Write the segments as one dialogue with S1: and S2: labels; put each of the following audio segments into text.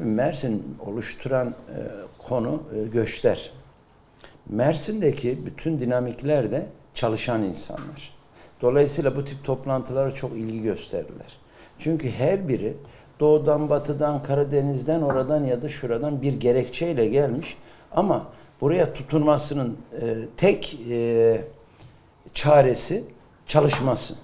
S1: Tabii Mersin oluşturan e, konu e, göçler. Mersin'deki bütün dinamikler de çalışan insanlar. Dolayısıyla bu tip toplantılara çok ilgi gösterdiler. Çünkü her biri doğudan, batıdan, Karadeniz'den, oradan ya da şuradan bir gerekçeyle gelmiş. Ama buraya tutunmasının e, tek e, çaresi çalışması.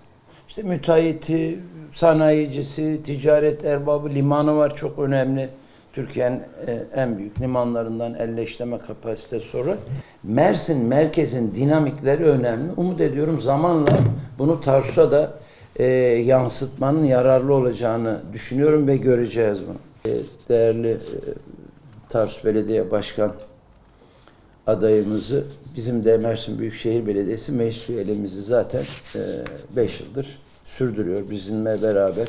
S1: İşte müteahhiti, sanayicisi, ticaret erbabı, limanı var çok önemli. Türkiye'nin e, en büyük limanlarından elleştirme kapasitesi sonra. Mersin merkezin dinamikleri önemli. Umut ediyorum zamanla bunu Tarsus'a da e, yansıtmanın yararlı olacağını düşünüyorum ve göreceğiz bunu. E, değerli e, Tarsus Belediye Başkan adayımızı bizim de Mersin Büyükşehir Belediyesi meclis üyeliğimizi zaten 5 yıldır sürdürüyor. Bizimle beraber e,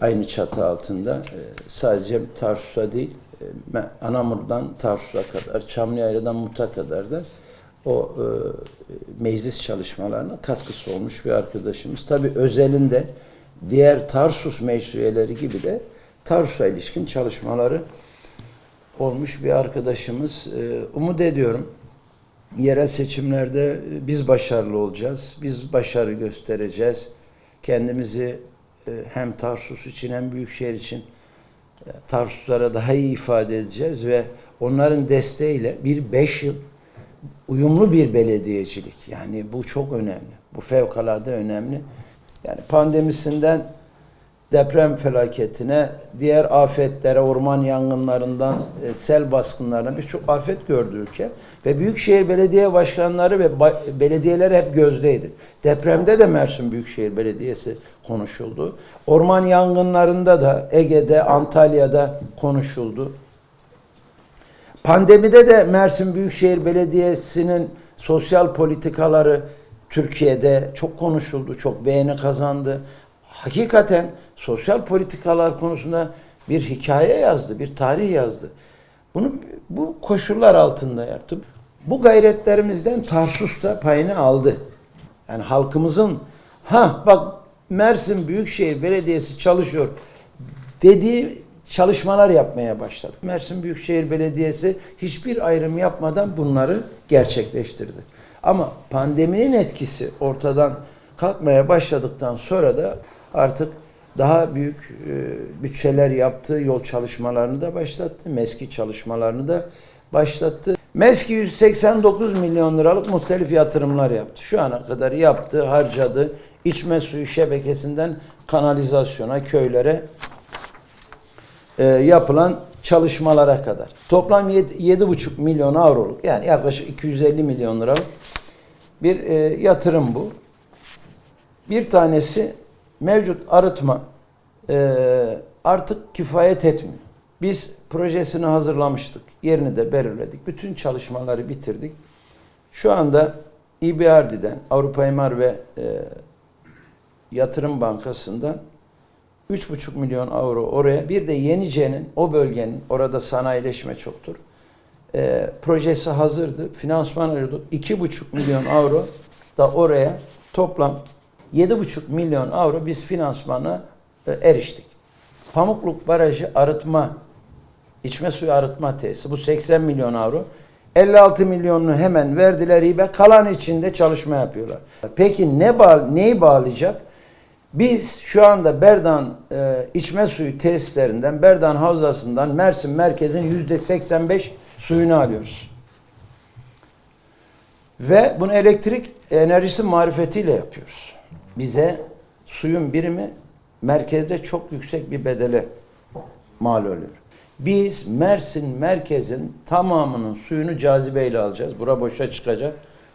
S1: aynı çatı altında e, sadece Tarsus'a değil e, Anamur'dan Tarsus'a kadar, Çamlıyaylı'dan Mut'a kadar da o e, meclis çalışmalarına katkısı olmuş bir arkadaşımız. Tabii özelinde diğer Tarsus meclis üyeleri gibi de Tarsus'a ilişkin çalışmaları olmuş bir arkadaşımız. Umut ediyorum yerel seçimlerde biz başarılı olacağız. Biz başarı göstereceğiz. Kendimizi hem Tarsus için hem Büyükşehir için e, Tarsuslara daha iyi ifade edeceğiz ve onların desteğiyle bir beş yıl uyumlu bir belediyecilik. Yani bu çok önemli. Bu fevkalade önemli. Yani pandemisinden deprem felaketine, diğer afetlere, orman yangınlarından, e, sel baskınlarına birçok afet gördü ülke. Ve Büyükşehir Belediye Başkanları ve ba- belediyeler hep gözdeydi. Depremde de Mersin Büyükşehir Belediyesi konuşuldu. Orman yangınlarında da Ege'de, Antalya'da konuşuldu. Pandemide de Mersin Büyükşehir Belediyesi'nin sosyal politikaları Türkiye'de çok konuşuldu, çok beğeni kazandı. Hakikaten sosyal politikalar konusunda bir hikaye yazdı, bir tarih yazdı. Bunu bu koşullar altında yaptı. Bu gayretlerimizden Tarsus da payını aldı. Yani halkımızın ha bak Mersin Büyükşehir Belediyesi çalışıyor dediği çalışmalar yapmaya başladık. Mersin Büyükşehir Belediyesi hiçbir ayrım yapmadan bunları gerçekleştirdi. Ama pandeminin etkisi ortadan kalkmaya başladıktan sonra da artık daha büyük e, bütçeler yaptı, yol çalışmalarını da başlattı, MESKİ çalışmalarını da başlattı. MESKİ 189 milyon liralık muhtelif yatırımlar yaptı. Şu ana kadar yaptı, harcadı. İçme suyu şebekesinden kanalizasyona, köylere e, yapılan çalışmalara kadar. Toplam 7,5 milyon avroluk yani yaklaşık 250 milyon liralık bir e, yatırım bu. Bir tanesi mevcut arıtma e, artık kifayet etmiyor. Biz projesini hazırlamıştık. Yerini de belirledik. Bütün çalışmaları bitirdik. Şu anda İBRD'den, Avrupa İmar ve e, Yatırım Bankası'ndan 3,5 milyon avro oraya. Bir de Yenice'nin, o bölgenin, orada sanayileşme çoktur. E, projesi hazırdı. Finansman arıyorduk. 2,5 milyon avro da oraya toplam 7,5 milyon avro biz finansmana e, eriştik. Pamukluk Barajı arıtma, içme suyu arıtma tesisi bu 80 milyon avro. 56 milyonunu hemen verdiler hibe. Kalan içinde çalışma yapıyorlar. Peki ne bağ, neyi bağlayacak? Biz şu anda Berdan e, içme suyu tesislerinden, Berdan Havzası'ndan Mersin merkezin yüzde 85 suyunu alıyoruz. Ve bunu elektrik enerjisi marifetiyle yapıyoruz. Bize suyun birimi merkezde çok yüksek bir bedele mal oluyor. Biz Mersin merkezin tamamının suyunu cazibeyle alacağız. Bura boşa çıkacak.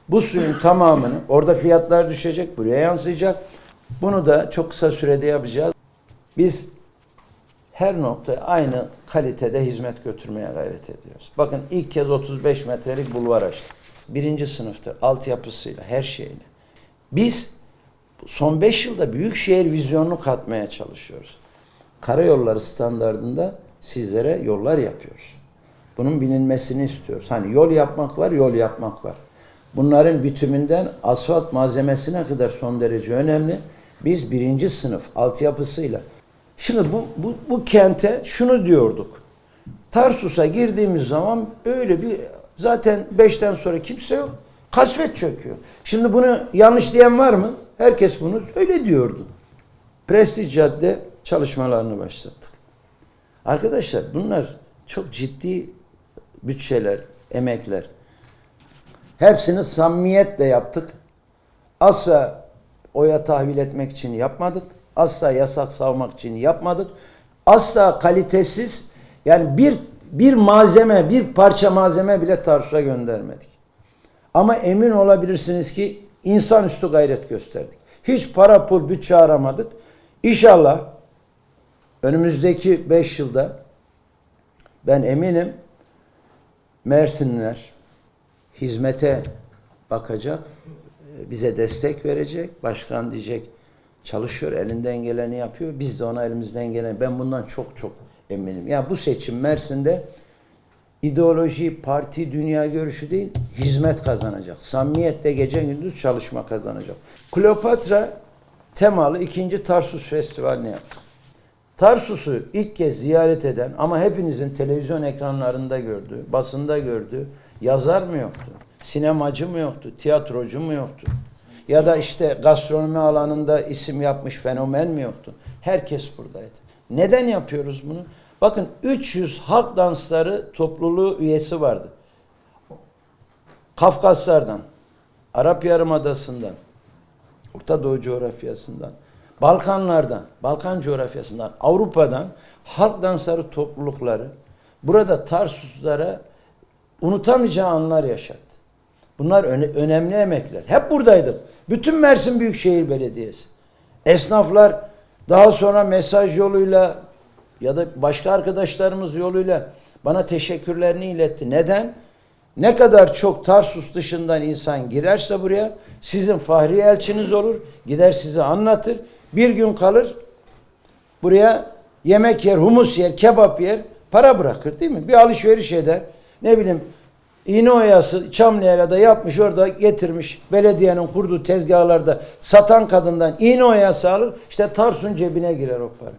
S1: Bu suyun tamamını orada fiyatlar düşecek, buraya yansıyacak. Bunu da çok kısa sürede yapacağız. Biz her noktaya aynı kalitede hizmet götürmeye gayret ediyoruz. Bakın ilk kez 35 metrelik bulvar açtık. Birinci sınıfta altyapısıyla, her şeyle. Biz son 5 yılda büyükşehir vizyonunu katmaya çalışıyoruz. Karayolları standartında sizlere yollar yapıyoruz. Bunun bilinmesini istiyoruz. Hani yol yapmak var, yol yapmak var. Bunların bitiminden asfalt malzemesine kadar son derece önemli Biz birinci sınıf altyapısıyla. Şimdi bu, bu, bu kente şunu diyorduk. Tarsus'a girdiğimiz zaman öyle bir zaten beşten sonra kimse yok. Kasvet çöküyor. Şimdi bunu yanlış diyen var mı? Herkes bunu öyle diyordu. Prestij Cadde çalışmalarını başlattık. Arkadaşlar bunlar çok ciddi bütçeler, emekler. Hepsini samimiyetle yaptık. Asla oya tahvil etmek için yapmadık. Asla yasak savmak için yapmadık. Asla kalitesiz yani bir bir malzeme, bir parça malzeme bile Tarsus'a göndermedik. Ama emin olabilirsiniz ki insanüstü gayret gösterdik. Hiç para pul bütçe aramadık. İnşallah önümüzdeki 5 yılda ben eminim Mersinliler hizmete bakacak, bize destek verecek. Başkan diyecek çalışıyor, elinden geleni yapıyor. Biz de ona elimizden geleni. Ben bundan çok çok eminim. Ya bu seçim Mersin'de ideoloji, parti, dünya görüşü değil, hizmet kazanacak. Samimiyetle gece gündüz çalışma kazanacak. Kleopatra temalı ikinci Tarsus Festivali'ni yaptık. Tarsus'u ilk kez ziyaret eden ama hepinizin televizyon ekranlarında gördüğü, basında gördüğü yazar mı yoktu? Sinemacı mı yoktu? Tiyatrocu mu yoktu? Ya da işte gastronomi alanında isim yapmış fenomen mi yoktu? Herkes buradaydı. Neden yapıyoruz bunu? Bakın 300 halk dansları topluluğu üyesi vardı. Kafkaslardan, Arap Yarımadası'ndan, Orta Doğu coğrafyasından, Balkanlardan, Balkan coğrafyasından, Avrupa'dan halk dansları toplulukları burada Tarsuslara unutamayacağı anlar yaşattı. Bunlar öne- önemli emekler. Hep buradaydık. Bütün Mersin Büyükşehir Belediyesi. Esnaflar daha sonra mesaj yoluyla ya da başka arkadaşlarımız yoluyla bana teşekkürlerini iletti. Neden? Ne kadar çok Tarsus dışından insan girerse buraya sizin fahri elçiniz olur. Gider size anlatır. Bir gün kalır. Buraya yemek yer, humus yer, kebap yer. Para bırakır değil mi? Bir alışveriş eder. Ne bileyim İğne oyası Çamlıhele'de yapmış orada getirmiş belediyenin kurduğu tezgahlarda satan kadından iğne oyası alır işte Tarsun cebine girer o para.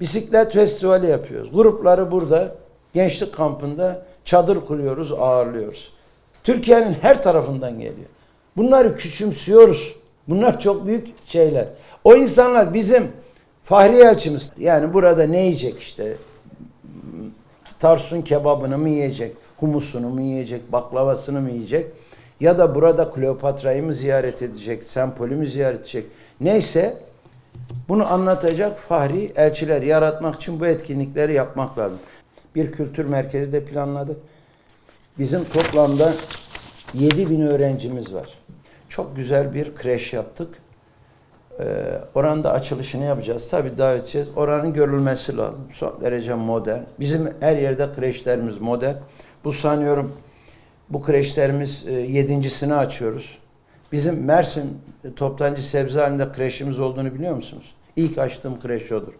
S1: Bisiklet festivali yapıyoruz. Grupları burada gençlik kampında çadır kuruyoruz ağırlıyoruz. Türkiye'nin her tarafından geliyor. Bunları küçümsüyoruz. Bunlar çok büyük şeyler. O insanlar bizim fahri elçimiz. Yani burada ne yiyecek işte Tarsun kebabını mı yiyecek, humusunu mu yiyecek, baklavasını mı yiyecek? Ya da burada Kleopatra'yı mı ziyaret edecek, Sempol'ü mü ziyaret edecek? Neyse bunu anlatacak fahri elçiler yaratmak için bu etkinlikleri yapmak lazım. Bir kültür merkezi de planladık. Bizim toplamda 7 bin öğrencimiz var. Çok güzel bir kreş yaptık. Ee, oranın da açılışını yapacağız. Tabii davet edeceğiz. Oranın görülmesi lazım. Son derece modern. Bizim her yerde kreşlerimiz modern. Bu sanıyorum bu kreşlerimiz e, yedincisini açıyoruz. Bizim Mersin toptancı sebze halinde kreşimiz olduğunu biliyor musunuz? İlk açtığım kreş odur.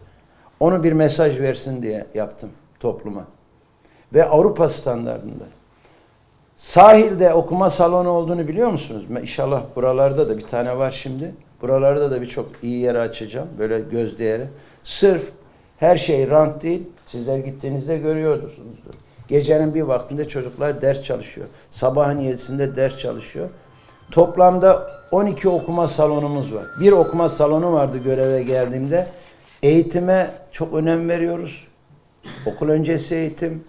S1: Onu bir mesaj versin diye yaptım topluma. Ve Avrupa standartında. Sahilde okuma salonu olduğunu biliyor musunuz? İnşallah buralarda da bir tane var şimdi. Buralarda da birçok iyi yere açacağım. Böyle göz değeri. Sırf her şey rant değil. Sizler gittiğinizde görüyorsunuzdur. Gecenin bir vaktinde çocuklar ders çalışıyor. Sabahın yedisinde ders çalışıyor. Toplamda 12 okuma salonumuz var. Bir okuma salonu vardı göreve geldiğimde. Eğitime çok önem veriyoruz. Okul öncesi eğitim,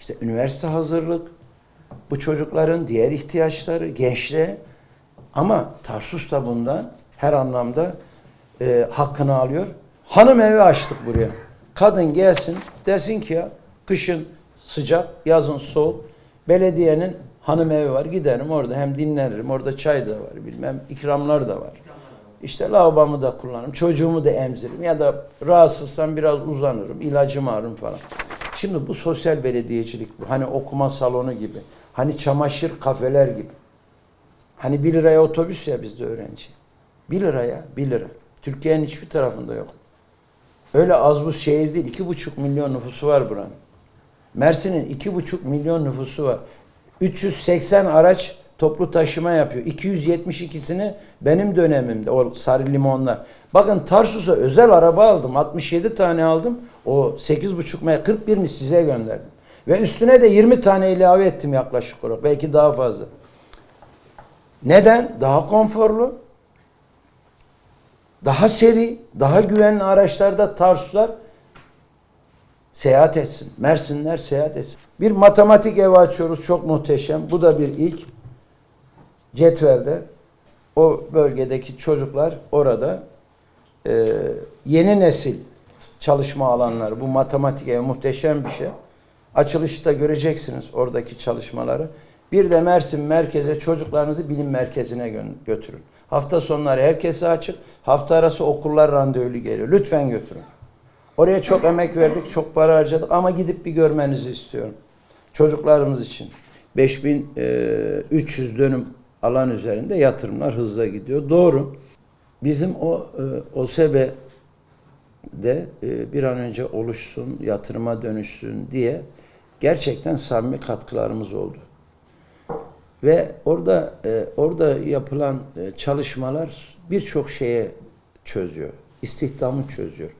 S1: işte üniversite hazırlık, bu çocukların diğer ihtiyaçları, gençliğe ama Tarsus da bundan her anlamda e, hakkını alıyor. Hanım evi açtık buraya. Kadın gelsin desin ki ya kışın sıcak, yazın soğuk. Belediyenin hanım evi var. Giderim orada hem dinlenirim. Orada çay da var bilmem ikramlar da var. İşte lavabomu da kullanırım. Çocuğumu da emziririm. Ya da rahatsızsam biraz uzanırım. ilacımı alırım falan. Şimdi bu sosyal belediyecilik bu. Hani okuma salonu gibi. Hani çamaşır kafeler gibi. Hani 1 liraya otobüs ya bizde öğrenci. 1 liraya 1 lira. Türkiye'nin hiçbir tarafında yok. Öyle az bu şehir değil. 2,5 milyon nüfusu var buranın. Mersin'in 2,5 milyon nüfusu var. 380 araç toplu taşıma yapıyor. 272'sini benim dönemimde o sarı limonlar. Bakın Tarsus'a özel araba aldım. 67 tane aldım. O 8,5 metre 41'ini size gönderdim. Ve üstüne de 20 tane ilave ettim yaklaşık olarak. Belki daha fazla. Neden? Daha konforlu. Daha seri, daha güvenli araçlarda Tarsuslar seyahat etsin. Mersinler seyahat etsin. Bir matematik evi açıyoruz. Çok muhteşem. Bu da bir ilk. Cetvelde o bölgedeki çocuklar orada e, yeni nesil çalışma alanları. Bu matematik evi muhteşem bir şey. Açılışta göreceksiniz oradaki çalışmaları. Bir de Mersin merkeze çocuklarınızı bilim merkezine gö- götürün. Hafta sonları herkese açık. Hafta arası okullar randevulu geliyor. Lütfen götürün. Oraya çok emek verdik, çok para harcadık ama gidip bir görmenizi istiyorum. Çocuklarımız için. 5300 dönüm alan üzerinde yatırımlar hızla gidiyor. Doğru. Bizim o e, OSEB'e de e, bir an önce oluşsun, yatırıma dönüşsün diye gerçekten samimi katkılarımız oldu. Ve orada e, orada yapılan e, çalışmalar birçok şeye çözüyor. İstihdamı çözüyor.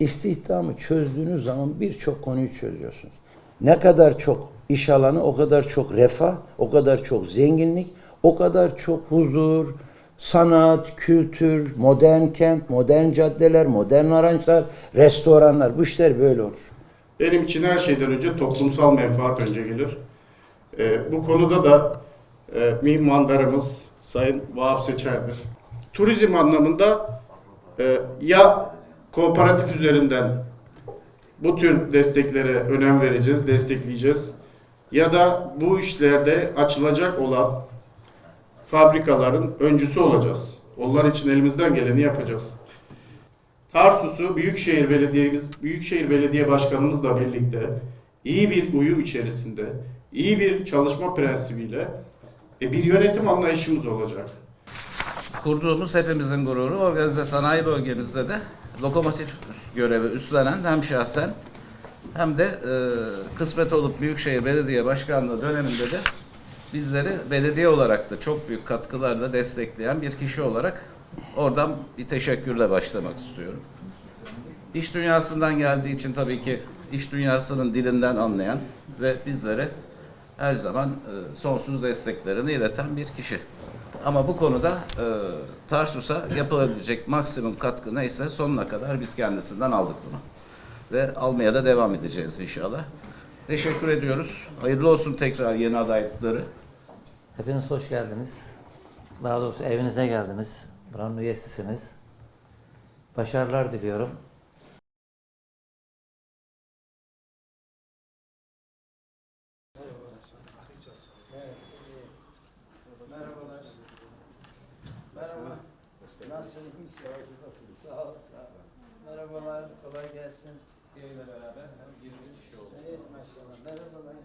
S1: İstihdamı çözdüğünüz zaman birçok konuyu çözüyorsunuz. Ne kadar çok iş alanı, o kadar çok refah, o kadar çok zenginlik, o kadar çok huzur, sanat, kültür, modern kent, modern caddeler, modern araçlar, restoranlar. Bu işler böyle olur.
S2: Benim için her şeyden önce toplumsal menfaat önce gelir. Ee, bu konuda da e, mimarlarımız Sayın Vahap Seçer'dir. Turizm anlamında e, ya kooperatif üzerinden bu tür desteklere önem vereceğiz, destekleyeceğiz. Ya da bu işlerde açılacak olan fabrikaların öncüsü olacağız. Onlar için elimizden geleni yapacağız. Tarsus'u Büyükşehir Belediye'miz, Büyükşehir Belediye Başkanımızla birlikte iyi bir uyum içerisinde, iyi bir çalışma prensibiyle e, bir yönetim anlayışımız olacak.
S3: Kurduğumuz hepimizin gururu organize sanayi bölgemizde de lokomotif görevi üstlenen hem şahsen hem de e, kısmet olup Büyükşehir Belediye Başkanlığı döneminde de bizleri belediye olarak da çok büyük katkılarla destekleyen bir kişi olarak oradan bir teşekkürle başlamak istiyorum. İş dünyasından geldiği için tabii ki iş dünyasının dilinden anlayan ve bizlere her zaman e, sonsuz desteklerini ileten bir kişi. Ama bu konuda e, Tarsus'a yapılabilecek maksimum katkı neyse sonuna kadar biz kendisinden aldık bunu. Ve almaya da devam edeceğiz inşallah. Teşekkür ediyoruz. Hayırlı olsun tekrar yeni adaylıkları.
S4: Hepiniz hoş geldiniz. Daha doğrusu evinize geldiniz. Buranın üyesisiniz. Başarılar diliyorum.
S1: Nasılsın? İyi misin? Nasılsın? Sağ ol, sağ ol. Merhabalar, kolay gelsin.
S3: Diğeriyle beraber hem 20 kişi oldu.
S1: Evet, maşallah. Merhabalar.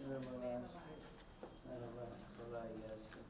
S1: Merhabalar. Merhaba, kolay gelsin.